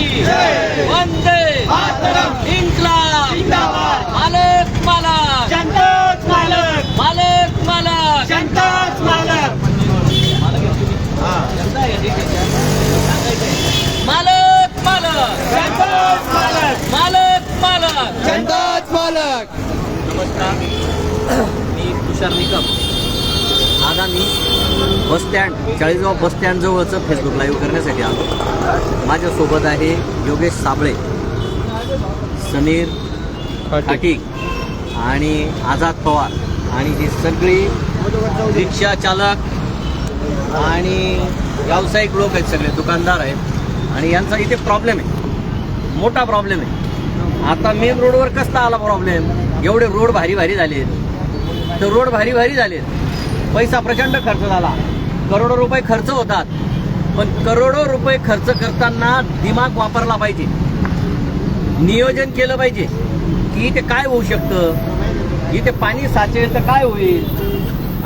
की वंदे इन्कलाब मालक मालक. जनताच मालक. मालक मालक. जनताच मालक. मालक मालक. जनताच मालक. मालक मालक. जनताच मालक. नमस्कार. मी तुषार निकम. आज bus stand Chalisgaon bus stand जवळचं फेसबुक लाईव्ह करण्यासाठी आलो. माझ्यासोबत आहे योगेश साबळे समीर खाटीक. आणि आझाद पवार. आणि ही सगळी रिक्षा चालक आणि व्यावसायिक लोक आहेत सगळे दुकानदार आहेत. आणि यांचा इथे प्रॉब्लेम आहे. मोठा प्रॉब्लेम आहे. आता मेन रोडवर कसला आला प्रॉब्लेम एवढे रोड भारी भारी झाले तर रोड भारी भारी झाले पैसा प्रचंड खर्च झाला. करोडो रुपये खर्च होतात. पण करोडो रुपये खर्च करताना दिमाग वापरला पाहिजे. नियोजन केलं पाहिजे. की इथे काय होऊ शकतं? इथे पाणी साचेल तर काय होईल?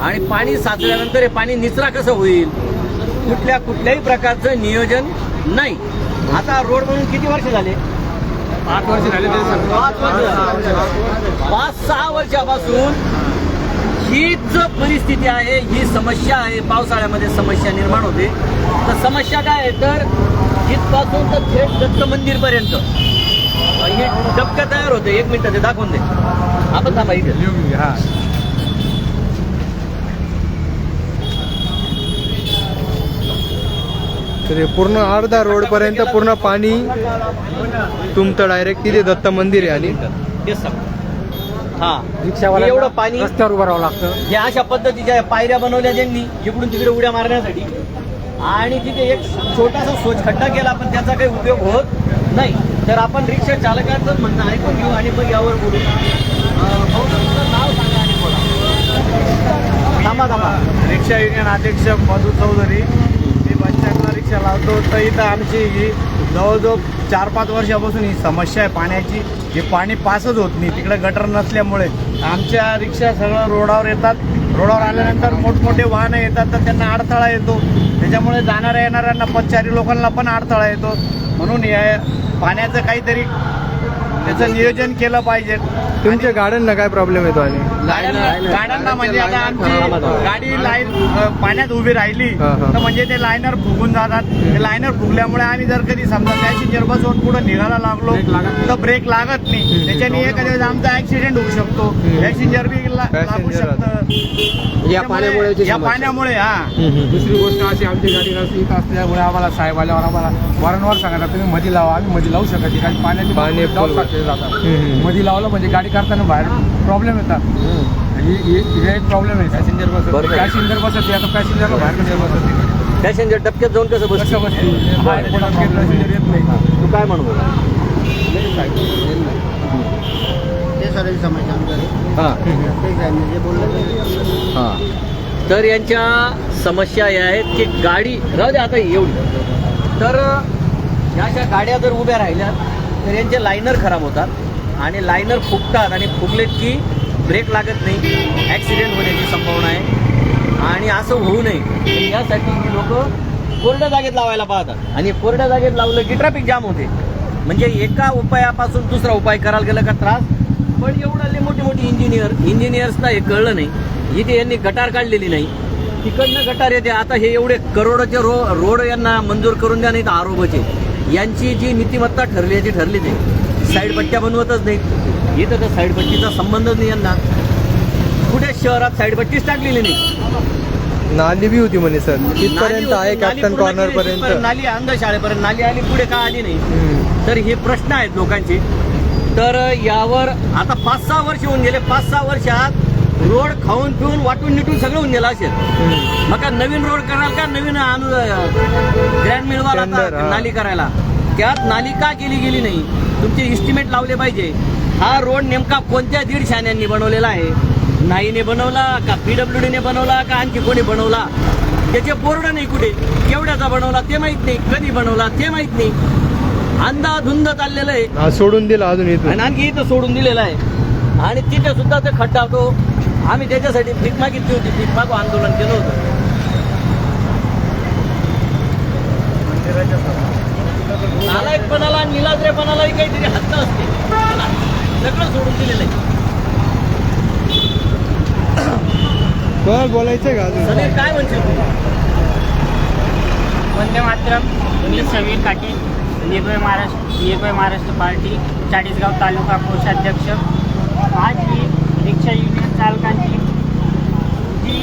आणि पाणी साचल्यानंतर हे पाणी निचरा कसं होईल? कुठल्या कुठल्याही प्रकारचं नियोजन नाही. आता रोड म्हणून किती वर्ष झाले? आठ वर्ष झाले पाच वर्ष. पाच सहा वर्षापासून हीच परिस्थिती आहे ही समस्या आहे पावसाळ्यामध्ये समस्या निर्माण होते. तर समस्या काय आहे? तर इथपासून तर थेट दत्त मंदिरपर्यंत हे डबकं तयार होते. एक मिनिट ते दाखवून दे. आपण थांबा इथे. हा. तर पूर्ण अर्धा रोड पर्यंत पूर्ण पाणी तुमचं डायरेक्ट तिथे दत्त मंदिर आहे आणि तेच हा. रिक्षावाला एवढं पाणी रस्त्यावर उभं राहावं लागतं. हे अशा पद्धतीच्या पायऱ्या बनवल्या ज्यांनी इकडून तिकडे उड्या मारण्यासाठी. आणि तिथे एक छोटासा सोच खड्डा केला पण त्याचा काही उपयोग होत नाही. तर आपण रिक्षा चालकाचं म्हणणं ऐकून घेऊ आणि मग यावर बोलू अं, भाऊ, तुमचं नाव सांगा आणि बोला. थांबा थांबा. रिक्षा युनियन अध्यक्ष मधु चौधरी मी बसस्टँडला रिक्षा लावतो. तर इथं आमची ही जवळजवळ चार पाच वर्षापासून ही समस्या आहे पाण्याची. हे पाणी पासच होत नाही तिकडे गटर नसल्यामुळे. आमच्या रिक्षा सगळं रोडावर येतात. रोडावर आल्यानंतर मोठमोठे वाहनं येतात तर त्यांना अडथळा येतो. त्याच्यामुळे जाणाऱ्या येणाऱ्यांना पथचारी लोकांना पण अडथळा येतो. म्हणून या पाण्याचं काहीतरी त्याचं नियोजन केलं पाहिजे. तुमच्या गाड्यांना काय प्रॉब्लेम येतो आणि? गाड्यांना गाड्यांना म्हणजे आता आमची गाडी लाईन पाण्यात उभी राहिली. तर म्हणजे ते लायनर फुगून जातात. ते लायनर फुगल्यामुळे आम्ही जर कधी समजा पॅसेंजर बसवून पुढे निघायला लागलो तर ब्रेक लागत नाही. त्याच्याने एखाद्या वेळेस आमचा ऍक्सिडेंट होऊ शकतो. पॅसेंजर बी लागू शकतं. या पाण्यामुळे या हा. दुसरी गोष्ट अशी आमची गाडी रस्ते इथं असल्यामुळे आम्हाला साहेब आल्यावर आम्हाला वारंवार सांगायला तुम्ही मध्ये लावा आम्ही मध्ये लावू शकत नाही कारण पाण्याची पाणी जातात. मध्ये लावलं म्हणजे गाडी काढताना बाहेर प्रॉब्लेम येतात. ही एक प्रॉब्लेम आहे. पॅसेंजर बरोबर. नाही. आता पॅसेंजरला बाहेर कधी बसत नाही. पॅसेंजर डबक्यात जाऊन कसं बस कसं बसते बाहेर कोणा पॅसेंजर येत नाही. तू काय म्हणू? ते समस्या आमच्याकडे हा. ते काय म्हणजे बोललं ते हा. तर यांच्या समस्या या आहेत की गाडी राहू दे आता एवढी. तर या अशा गाड्या जर उभ्या राहिल्या तर यांचे लायनर खराब होतात. आणि लायनर फुगतात आणि फुगलेत की ब्रेक लागत नाही ॲक्सिडेंट होण्याची संभावना आहे. आणि असं होऊ नये. यासाठी लोक कोरड्या जागेत लावायला पाहतात. आणि कोरड्या जागेत लावलं की ट्रॅफिक जाम होते. म्हणजे एका उपायापासून दुसरा उपाय करायला गेलं का त्रास? पण एवढं लय मोठी मोठी इंजिनियर इंजिनियर्सना हे कळलं नाही. इथे यांनी गटार काढलेली नाही. तिकडनं गटार येते. आता हे एवढे करोडचे रो रोड यांना मंजूर करून द्या नाही तर आरोपचे. यांची जी नीतिमत्ता ठरली आहे ती ठरली नाही. साईड पट्ट्या बनवतच नाहीत. इथं तर साईड पट्टीचा संबंधच नाही यांना. कुठे शहरात साईड पट्टीच टाकलेली नाही. नाली बी होती म्हणे सर. नाली तिथपर्यंत आहे कॅप्टन कॉर्नर पर्यंत. नाली अंध शाळेपर्यंत नाली आली पुढे का आली नाही. तर हे प्रश्न आहेत लोकांचे. तर यावर आता पाच सहा वर्ष होऊन गेले. पाच सहा वर्षात रोड खाऊन पिऊन वाटून निटून सगळं होऊन गेलं असेल. मग का नवीन रोड कराल का? नवीन ग्रँड मिळवाल हा. नाली करायला. त्यात नाली का केली गेली नाही? तुमचे इस्टिमेट लावले पाहिजे. हा रोड नेमका कोणत्या दीड शाण्यांनी बनवलेला आहे? नाईने बनवला का पीडब्ल्यू ने बनवला का आणखी कोणी बनवला? त्याचे बोर्ड नाही कुठे. केवढ्याचा बनवला ते माहीत नाही. कधी बनवला ते माहीत नाही. अंदाधुंद चाललेलं आहे. हा, सोडून दिला अजून आणि आणखी इथं सोडून दिलेला आहे. आणि तिथे सुद्धा ते खड्डा होतो. आम्ही त्याच्यासाठी भीक मागितली होती. भीक मागू आंदोलन केलं होतं. नालायकपणाला निलाद्रेपणालाही काहीतरी हद्द असते. सगळं सोडून दिलेलं आहे. कोणाला बोलायचंय का अजून? समीर काय म्हणशील तू वंदे मातरम मी समीर काटे निर्भय महाराष्ट्र निर्भय महाराष्ट्र पार्टी चाळीसगाव तालुका कोषाध्यक्ष आज ही रिक्षा युनियन चालकांची जी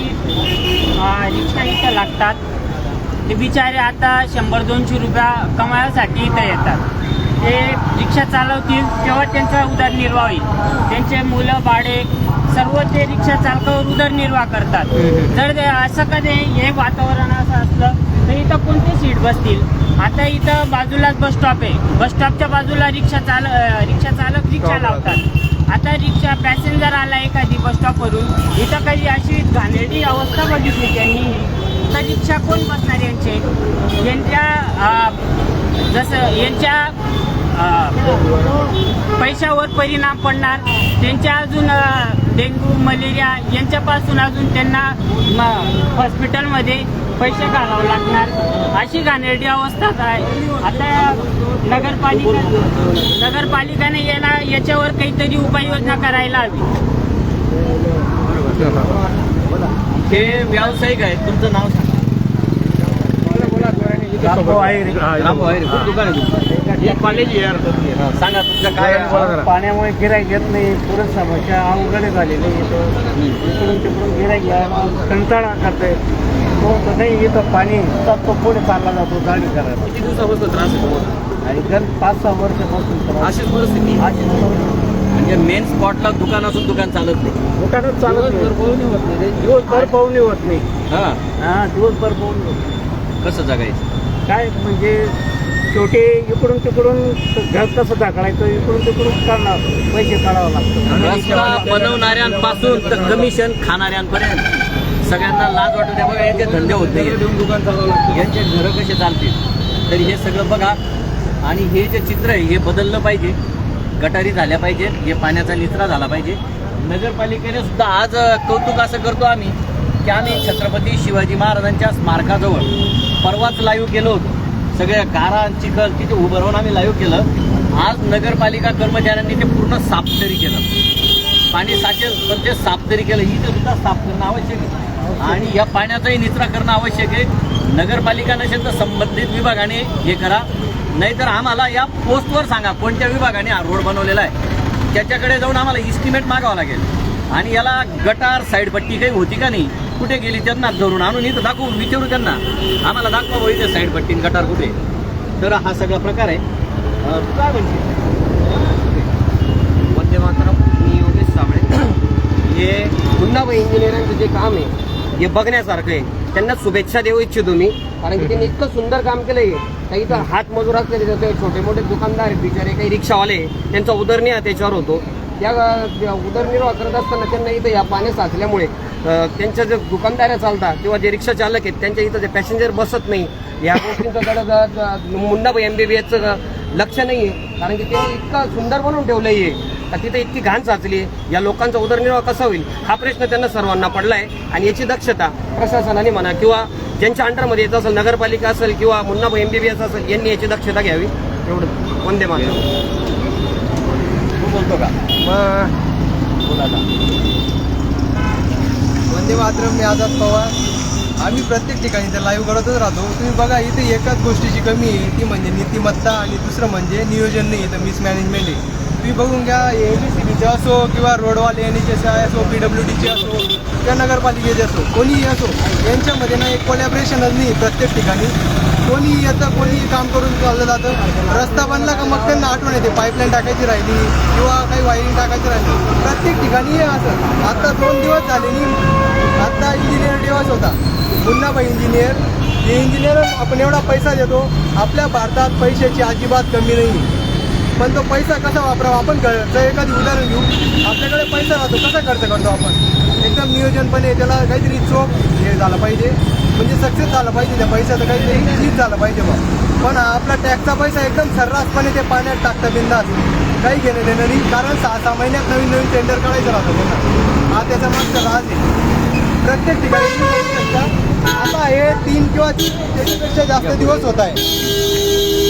रिक्षा इथं लागतात ते बिचारे आता शंभर दोनशे रुपया कमायसाठी इथं येतात. ते रिक्षा चालवतील तेव्हा त्यांचा उदरनिर्वाह होईल. त्यांचे मुलं बाळे सर्व ते रिक्षा चालकावर उदरनिर्वाह करतात. जर असं कधी हे वातावरण असं असलं तर इथं कोणते सीट बसतील? आता इथं बाजूलाच बस स्टॉप आहे. बस स्टॉपच्या बाजूला रिक्षा चाल रिक्षा चालक रिक्षा लावतात. आता रिक्षा पॅसेंजर आला एखादी बस स्टॉपवरून इथं काही अशी घाणेरडी अवस्था बघितली त्यांनी. तर रिक्षा कोण बसणार यांचे? यांच्या जसं यांच्या पैशावर परिणाम पडणार त्यांच्या अजून डेंग्यू मलेरिया यांच्यापासून अजून त्यांना हॉस्पिटलमध्ये पैसे घालावं लागणार. अशी घाणेरडी अवस्था आहे. आता नगरपालिका नगरपालिकाने याला याच्यावर काहीतरी उपाययोजना करायला हवी. हे व्यावसायिक आहे तुमचं नाव सांगा रामभाऊ आहे रे. रामभाऊ आहे रे. कुठं दुकान आहे तुमचं हे कॉलेज सांगा तुमचं काय? पाण्यामुळे गिराईक येत नाही पुढे समस्या अवघड झालेली इकडून तिकडून यायला कंटाळा करताय. तो नाही इथं पाणी तर तो पुढे चालला जातो गाडी करायला. किती दिवसापासून त्रास तुम्हाला? आणि गण पाच सहा वर्षापासून अशीच परिस्थिती? अशी म्हणजे मेन स्पॉटला दुकान असून दुकान चालत नाही. दुकानच चालत नाही. दिवसभर पाहुणे होत नाही हा. हा दिवसभर पाहुणे होत. नाही. कसं जगायचं? काय म्हणजे शेवटी इकडून तिकडून घर कसं ढकलायचं इकडून तिकडून काढणार पैसे काढावं लागतं रस्ता बनवणाऱ्यांपासून तर कमिशन खाणाऱ्यांपर्यंत. सगळ्यांना लाज वाटू द्या बघा यांचे धंदे होत नाही यांचे घरं कसे चालतील? तर हे सगळं बघा. आणि हे जे चित्र आहे हे बदललं पाहिजे. गटारी झाल्या पाहिजेत. हे पाण्याचा निचरा झाला पाहिजे. नगरपालिकेने सुद्धा आज कौतुक असं करतो आम्ही. की आम्ही छत्रपती शिवाजी महाराजांच्या स्मारकाजवळ परवाच लाईव्ह केलो होतो. सगळ्या गारा चिखल तिथे उभं राहून आम्ही लाईव्ह केलं. आज नगरपालिका कर्मचाऱ्यांनी ते पूर्ण साफ तरी केलं. पाणी साचेल पण ते साफ तरी केलं. तर सुद्धा साफ करणं आवश्यक आहे. आणि या पाण्याचाही निचरा करणं आवश्यक आहे. नगरपालिका नसेल तर संबंधित विभागाने हे करा. नाहीतर आम्हाला या पोस्टवर सांगा कोणत्या विभागाने हा रोड बनवलेला आहे. त्याच्याकडे जाऊन आम्हाला इस्टिमेट मागावं लागेल. आणि याला गटार साईडपट्टी काही होती का नाही कुठे गेली त्यांना धरून आणून इथं दाखवू विचारू त्यांना. आम्हाला दाखवा इथे साईडपट्टी आणि गटार कुठे. तर हा सगळा प्रकार आहे. तू काय म्हणते वंदे मातरम मी योगेश साबळे. हे मुन्नाबाई इंजिनिअरांचं जे काम आहे हे बघण्यासारखं आहे. त्यांना शुभेच्छा देऊ इच्छितो मी. कारण की त्यांनी इतकं सुंदर काम केलंय. काही इथं हात मजूर असलेले जसे छोटे मोठे दुकानदार बिचारे काही रिक्षावाले त्यांचा उदरनिर्वाह त्याच्यावर होतो. त्या उदरनिर्वाह करत असताना त्यांना इथं या पाणी साचल्यामुळे त्यांच्या जे दुकानदाऱ्या चालतात किंवा जे रिक्षा चालक आहेत त्यांच्या इथं जे पॅसेंजर बसत नाही या गोष्टींचं कडे मुंडाबाई एम बी बी एसचं लक्ष नाही आहे कारण की ते इतकं सुंदर बनवून ठेवलं आहे का तिथे इतकी घाण साचली. आहे या लोकांचा उदरनिर्वाह कसा होईल? हा प्रश्न त्यांना सर्वांना पडला आहे आणि याची दक्षता प्रशासनाने म्हणा किंवा ज्यांच्या अंडरमध्ये येत असेल नगरपालिका असेल किंवा Munnabhai M B B S असेल यांनी याची दक्षता घ्यावी. एवढं. वंदे मातरम. बोलतो का? मग बोला वंदे मातरम मी आझाद पवार. आम्ही प्रत्येक ठिकाणी त्या लाईव्ह करतच राहतो. तुम्ही बघा इथे एकाच गोष्टीची कमी आहे. ती म्हणजे नीतिमत्ता आणि दुसरं म्हणजे नियोजन नाही इथं मिसमॅनेजमेंट आहे. तुम्ही बघून घ्या एम सी बीचे असो किंवा रोडवाले एन एच एस आय असो पी डब्ल्यू डीचे असो किंवा नगरपालिकेचे असो कोणीही असो यांच्यामध्ये ना एक कोलॅबरेशनच नाही प्रत्येक ठिकाणी. कोणी येतं कोणी काम करून चाललं जातं. रस्ता बनला का मग त्यांना आठवण येते. पाईपलाईन टाकायची राहिली किंवा काही वाईट टाकायची राहिली. प्रत्येक ठिकाणी हे असं. आता दोन दिवस झाले आत्ता आता इंजिनियर दिवस होता. मुन्नाबाई इंजिनियर हे इंजिनियर आपण एवढा पैसा देतो. आपल्या भारतात पैशाची अजिबात कमी नाही. पण तो पैसा कसा वापरावा आपण जर एखादी उदाहरण घेऊ. आपल्याकडे पैसा राहतो. कसा खर्च करतो आपण? एकदम नियोजनपणे त्याला काहीतरी चोख हे झालं पाहिजे. म्हणजे सक्सेस झालं पाहिजे त्या पैशाचं काहीतरी. हीच झालं पाहिजे बा. पण आपला टॅक्सचा पैसा एकदम सर्रासपणे ते पाण्यात टाकतात बिंदास. काही घेणं देणं नाही. कारण सहा सहा महिन्यात नवीन नवीन टेंडर काढायचं राहतं त्यांना. हा त्याचा मागचा राज आहे. प्रत्येक ठिकाणी आता हे तीन किंवा त्याच्यापेक्षा जास्त दिवस होत आहे.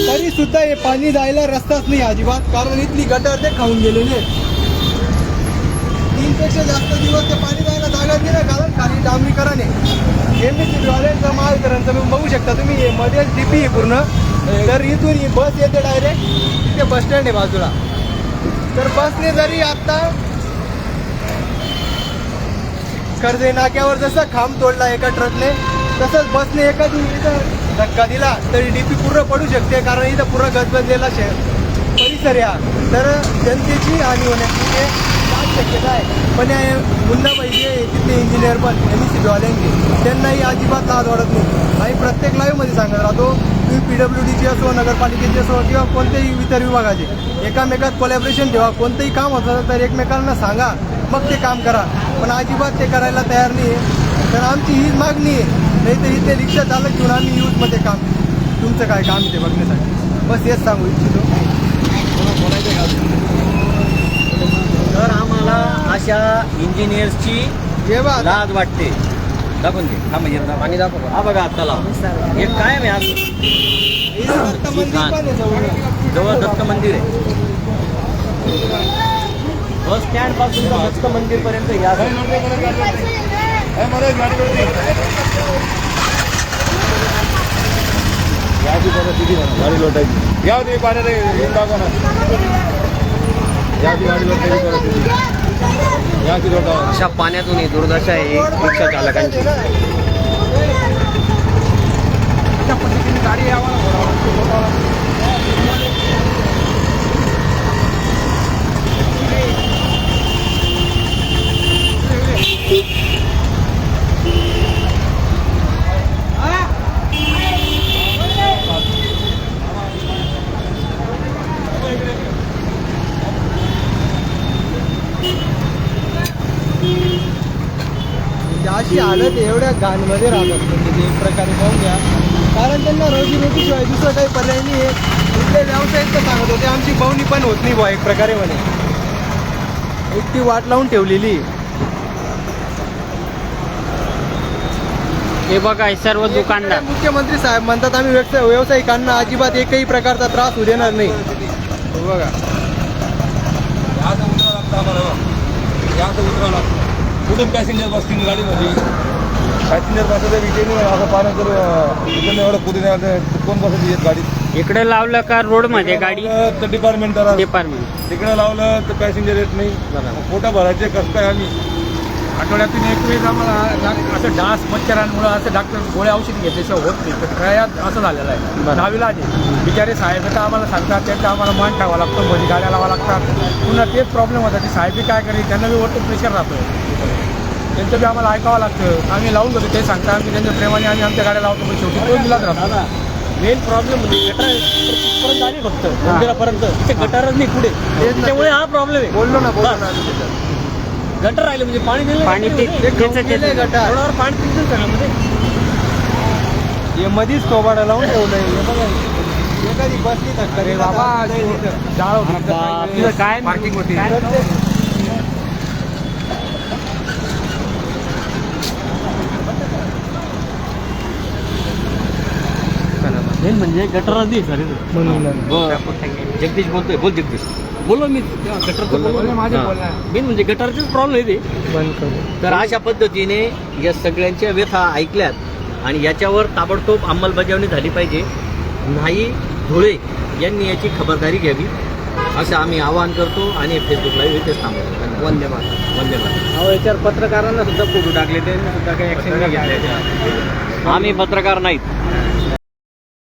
तरी सुद्धा हे पाणी जायला रस्ताच नाही अजिबात. कारण इथली गटर ते खाऊन गेलेले आहेत. तीनपेक्षा जास्त दिवस ते पाणी जायला जागा नाही ना. कारण खाली डांबरीकरण आहे. एम एस वाल्यांचं महावितरणचं तुम्ही बघू शकता. तुम्ही मध्ये मध्येच डीपी आहे पूर्ण. तर इथून ही बस येते डायरेक्ट तिथे बस स्टँड आहे बाजूला. तर बसने जरी आता कर्जे नाक्यावर जसा खांब तोडला एका ट्रकने तसंच बसने एखादी इथं धक्का दिला तरी डीपी पूर्ण पडू शकते कारण इथं पूर्ण गजबजलेला शहर परिसर या तर जनतेची हानी होण्याची शक्यता आहे. पण पुन्हा पाहिजे तिथले इंजिनियर पण एम सी वाल्यांचे त्यांनाही अजिबात लाज वाढत नाही. आणि प्रत्येक लाईव्हमध्ये सांगत राहतो तुम्ही पी डब्ल्यू डीची असो नगरपालिकेची असो किंवा कोणत्याही इतर विभागाचे एकामेकात कोलॅबरेशन ठेवा. कोणतंही काम असलं तर एकमेकांना सांगा. मग ते काम करा. पण अजिबात ते करायला तयार नाही आहे तर आमची हीच मागणी आहे. नाही तर इथे रिक्षा चालक घेऊन आम्ही यूजमध्ये काम तुमचं काय काम ते बघण्यासाठी? बस हेच सांगू इच्छितो. आम्हाला अशा इंजिनियर्सची जेव्हा लाज वाटते. दाखवून घे हा म्हणजे पाणी दाखव. हा बघा तलाव हे काय आज? आहे जवळ. दत्त मंदिर आहे. बस स्टँडपासून दत्त मंदिर पर्यंत या गाडी लोटायची या तुम्ही पाण्यात येऊन टाका ना या ती गाडी लोटायची या ती लोटा अशा पाण्यातून ही दुर्दशा आहे रिक्षा चालकांची Thank you. हालत आहे, एवढ्या घाणमध्ये राहतात. म्हणजे ते एक प्रकारे पाहून घ्या. कारण त्यांना रोजीरोटीशिवाय दुसरं काही पर्याय नाही आहे इथले व्यावसायिक तर सांगत होते आमची पाहुणी पण होत नाही बुवा एक प्रकारे म्हणे. एक ती वाट लावून ठेवलेली. हे बघा हे सर्व दुकानदार. मुख्यमंत्री साहेब म्हणतात आम्ही व्यवसाय व्यावसायिकांना अजिबात एकही प्रकारचा त्रास होऊ देणार नाही. हे बघा लागतं आम्हाला लागतं. कुठून पॅसेंजर बसतील गाडीमध्ये पॅसेंजर बसलं तर विषय नाही असं जर अं, इथं एवढं कुठे नाही तर कोण बसत येत गाडीत इकडे लावलं का रोडमध्ये गाडी? लावलं तर डिपार्टमेंट तर डिपार्टमेंट तिकडे लावलं तर पॅसेंजर येत नाही. पोटा भरायचे कसं काय आम्ही? आठवड्यातून एक वेळेस आम्हाला डा- असं डास मच्छरांमुळं असं डॉक्टर गोळ्या औषध घेतल्याशिवाय होत नाही. तर प्रयात असं झालेलं आहे. दहावीला आधी बिचारे साहेब तर आम्हाला सांगतात त्यांचं आम्हाला मान टाकावं लागतं मध्ये गाड्या लावा लागतात. पुन्हा तेच प्रॉब्लेम होता की साहेब बी काय करेल? त्यांना बी वरती प्रेशर राहतं त्यांचं बी आम्हाला ऐकावं लागतं. आम्ही लावून घेतो ते सांगता आम्ही त्यांच्या प्रेमाने आम्ही आमच्या गाड्या लावतो पण शेवटी तो दिलाच राहतो मेन प्रॉब्लेम म्हणजे गटार पर्यंत आली फक्त मंदिरापर्यंत. गटारच नाही पुढे. त्यामुळे हा प्रॉब्लेम आहे. बोललो ना बोललो ना. गटर राहिले म्हणजे पाणी दिलं पाणी ते ते गटार. पाणी घरामध्ये. हे मधीच थोबाडा लावून ठेवलंय हे एखादी बसली दिला तर बाबा. जाळ होती. काय पार्किंग होती काय? मेन म्हणजे गटर नाही सर जगदीश बोलतोय बोल जगदीश. बोलो मी. गटरचं बोललो, माझं बोलणं आहे. मेन म्हणजे गटारचेच प्रॉब्लेम आहे ते. तर अशा पद्धतीने या सगळ्यांच्या व्यथा ऐकल्यात आणि याच्यावर ताबडतोब अंमलबजावणी झाली पाहिजे. नाही धुळे यांनी याची खबरदारी घ्यावी. असं आम्ही आवाहन करतो आणि फेसबुक लाईव्ह इथेच थांबवतो. वंदे मातरम. वंदे. अहो याच्यावर पत्रकारांना सुद्धा फोटो टाकले त्यांनी सुद्धा काही नाही घेतले आम्ही पत्रकार नाहीत.